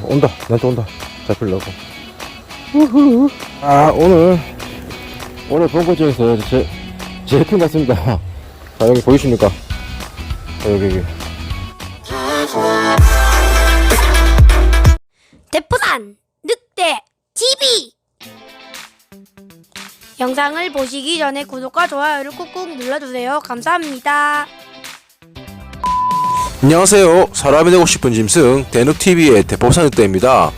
어, 온다. 나한테 온다. 잡히려고. 우후. 아, 오늘, 오늘 본거 중에서 제, 제일 큰것 같습니다. 자, 여기 보이십니까? 자, 여기, 여기. 대포산 늑대 TV 영상을 보시기 전에 구독과 좋아요를 꾹꾹 눌러주세요. 감사합니다. 안녕하세요. 사람이 되고 싶은 짐승 대늑TV의 대법산늑대입니다.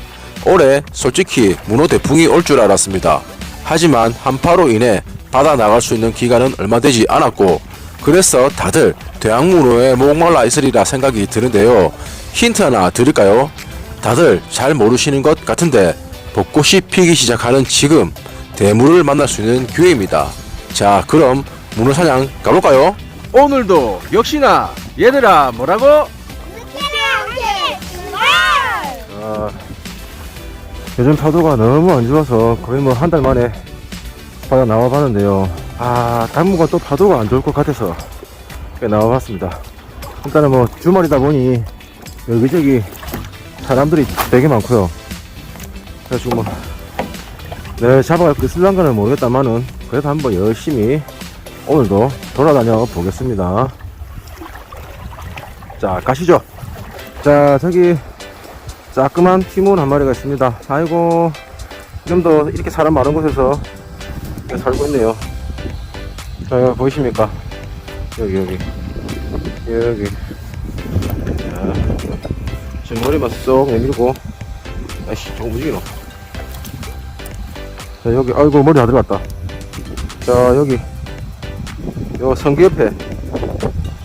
올해 솔직히 문어 대풍이 올 줄 알았습니다. 하지만 한파로 인해 바다 나갈 수 있는 기간은 얼마 되지 않았고 그래서 다들 대왕문어에 목말라 있으리라 생각이 드는데요. 힌트 하나 드릴까요? 다들 잘 모르시는 것 같은데 벚꽃이 피기 시작하는 지금 대물을 만날 수 있는 기회입니다. 자 그럼 문어 사냥 가볼까요? 오늘도 역시나 얘들아 뭐라고? 아, 요즘 파도가 너무 안 좋아서 거의 뭐 한 달 만에 바다 나와봤는데요. 아, 당분간 또 파도가 안 좋을 것 같아서 꽤 나와봤습니다. 일단은 뭐 주말이다 보니 여기저기 사람들이 되게 많고요. 그래가지고 뭐, 네, 잡아갈 그 쓸랑가는 모르겠다만은 그래도 한번 열심히 오늘도 돌아다녀 보겠습니다. 자, 가시죠. 자, 저기 자그만 티몬 한 마리가 있습니다. 아이고, 지금도 이렇게 사람 많은 곳에서 살고 있네요. 자, 여기 보이십니까? 여기, 여기. 여기. 자, 지금 머리만 쏙 내밀고, 아이씨, 조금 움직이노. 자, 여기, 아이고, 머리 다 들어갔다. 자, 여기. 요 성기 옆에,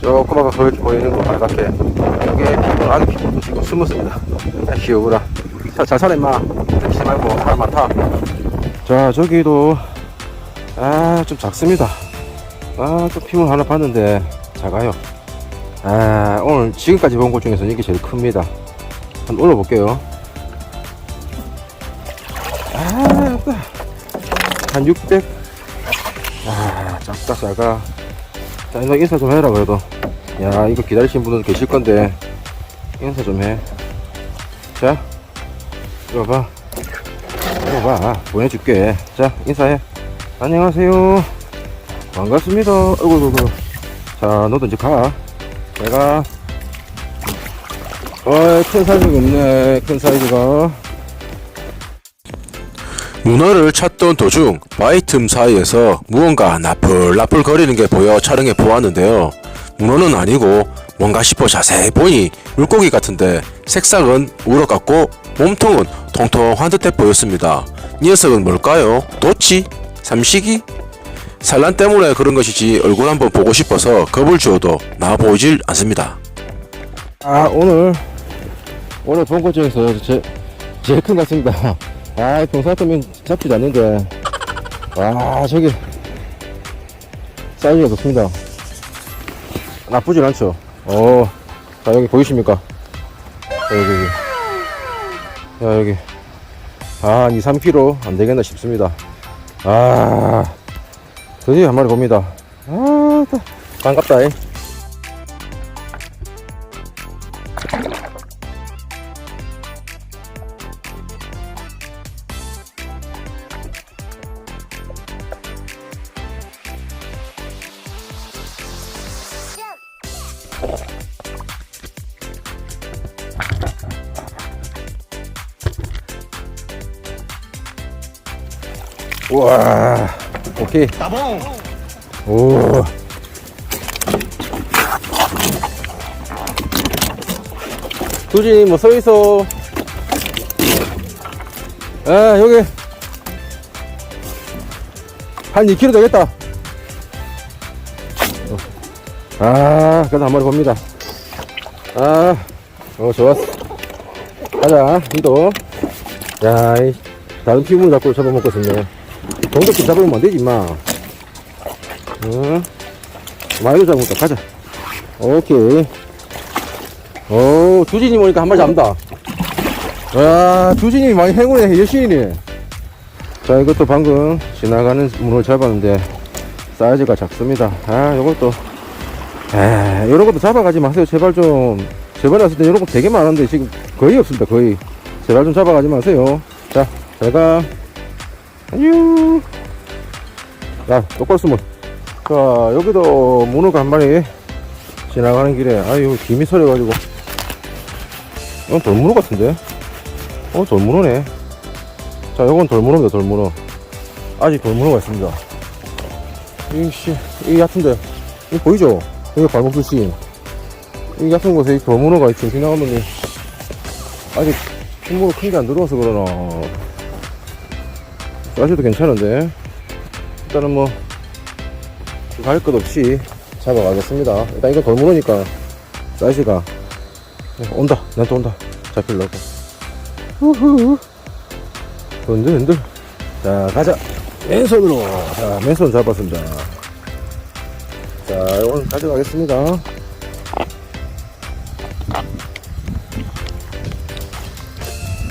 거기 보이는 거 빨갛게. 여기 피부, 안에 피부도 지금 숨었습니다. 야, 귀여워라. 자, 잘 살아, 임마. 지 말고, 사람 많다. 자, 저기도, 아, 좀 작습니다. 아, 또 피문 하나 봤는데, 작아요. 아, 오늘 지금까지 본 것 중에서 이게 제일 큽니다. 한번 올려볼게요. 아, 한 600. 아, 작다, 작아. 자, 너 인사 좀 해라, 그래도. 야, 이거 기다리신 분들 계실 건데, 인사 좀 해. 자, 이거 봐. 이거 봐. 보내줄게. 자, 인사해. 안녕하세요. 반갑습니다. 어이구, 어이구. 자, 너도 이제 가. 내가. 어이, 큰 사이즈가 없네. 큰 사이즈가. 문어를 찾던 도중 바위 틈 사이에서 무언가 나풀나풀 거리는 게 보여 촬영해 보았는데요. 문어는 아니고 뭔가 싶어 자세히 보니 물고기 같은데 색상은 우럭 같고 몸통은 통통한 듯해 보였습니다. 이 녀석은 뭘까요? 도치? 삼식이? 산란 때문에 그런 것이지 얼굴 한번 보고 싶어서 겁을 주어도 나와 보이질 않습니다. 아, 오늘, 오늘 본 것 중에서 제, 제일 큰 것 같습니다. 아, 같으면 잡히지 않는데. 와, 저기, 사이즈가 좋습니다. 나쁘진 않죠. 어, 자, 여기 보이십니까? 자, 여기, 여기. 야, 여기. 아, 한 2, 3kg 안 되겠나 싶습니다. 아, 드디어 한 마리 봅니다. 아, 또 반갑다, 잉. 우와, 오케이. 오. 두진이 뭐 서있어. 아, 여기. 한 2kg 되겠다. 아, 그래도 한 마리 봅니다. 아, 어, 좋았어. 가자, 니도. 야, 이, 다른 피부를 잡고 잡아먹고 있네. 동백도 잡으면 안 되지, 임마. 응. 많이도 잡았다. 가자. 오케이. 오, 두진이 오니까 한 마리 잡는다. 야, 두진이 많이 행운해. 열심히네. 자, 이것도 방금 지나가는 문을 잡았는데, 사이즈가 작습니다. 아, 요것도. 에, 요런 것도 잡아가지 마세요. 제발 좀. 제발 왔을 때 요런 거 되게 많은데, 지금 거의 없습니다. 거의. 제발 좀 잡아가지 마세요. 자, 잘 가. 안녕. 야, 숨어. 자, 여기도 한 마리 지나가는 길에, 아유, 김이 서려가지고. 이건 돌문어 같은데? 어, 돌문어네. 자, 요건 돌문어입니다, 돌문어. 아직 돌문어가 있습니다. 이씨, 이 얕은데. 이 보이죠? 여기 발목 표시. 이 같은 곳에 이 돌문어가 지금 지나가면 아직 흰문어 큰게 안 들어와서 그러나. 사이즈도 괜찮은데. 일단은 뭐, 갈 것 없이 잡아가겠습니다. 일단 이건 돌문어니까 사이즈가 네, 온다. 나한테 온다. 잡히려고. 후후. 흔들 흔들. 자 가자. 맨손으로. 자 맨손 잡았습니다. 자 이건 가져가겠습니다.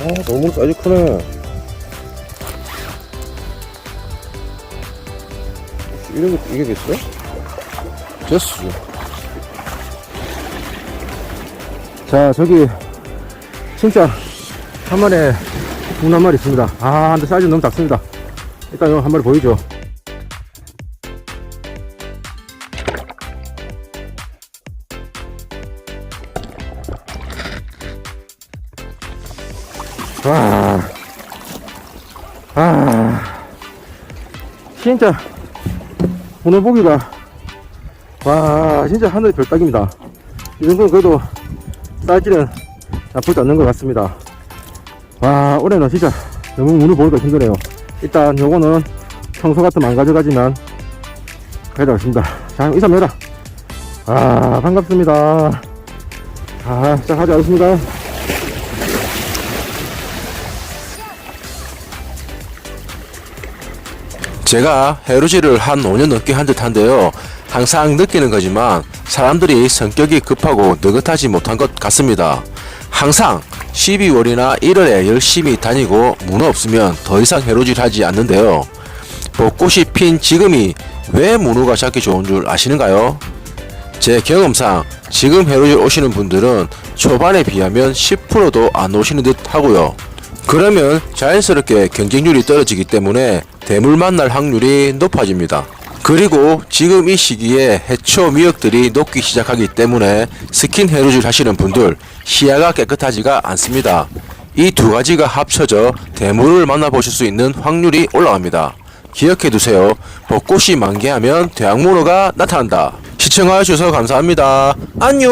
아 너무 사이즈 크네. 이런 거 이게 됐어? 됐어. 자 저기 진짜 한 마리 문한 마리 있습니다 아 근데 사이즈 너무 작습니다 일단 이거 한 마리 보이죠 아, 진짜 오늘 보기가 와 진짜 하늘의 별따기입니다 이 정도는 그래도 사이즈는 나쁘지 않는 것 같습니다. 와, 올해는 진짜 너무 문을 보기가 힘드네요. 일단 요거는 평소 같으면 안 가져가지만 가져가겠습니다. 자, 이사 매라. 아, 반갑습니다. 아, 자, 가져가겠습니다. 제가 해루질을 한 5년 넘게 한 듯한데요. 항상 느끼는 거지만 사람들이 성격이 급하고 느긋하지 못한 것 같습니다. 항상 12월이나 1월에 열심히 다니고 문어 없으면 더 이상 해루질 하지 않는데요. 벚꽃이 핀 지금이 왜 문어가 잡기 좋은 줄 아시는가요? 제 경험상 지금 해루질 오시는 분들은 초반에 비하면 10%도 안 오시는 듯 하고요. 그러면 자연스럽게 경쟁률이 떨어지기 때문에 대물 만날 확률이 높아집니다. 그리고 지금 이 시기에 해초 미역들이 녹기 시작하기 때문에 스킨 해루질 하시는 분들 시야가 깨끗하지가 않습니다. 이 두 가지가 합쳐져 대물을 만나보실 수 있는 확률이 올라갑니다. 기억해 두세요. 벚꽃이 만개하면 대학문어가 나타난다. 시청해 주셔서 감사합니다. 안녕!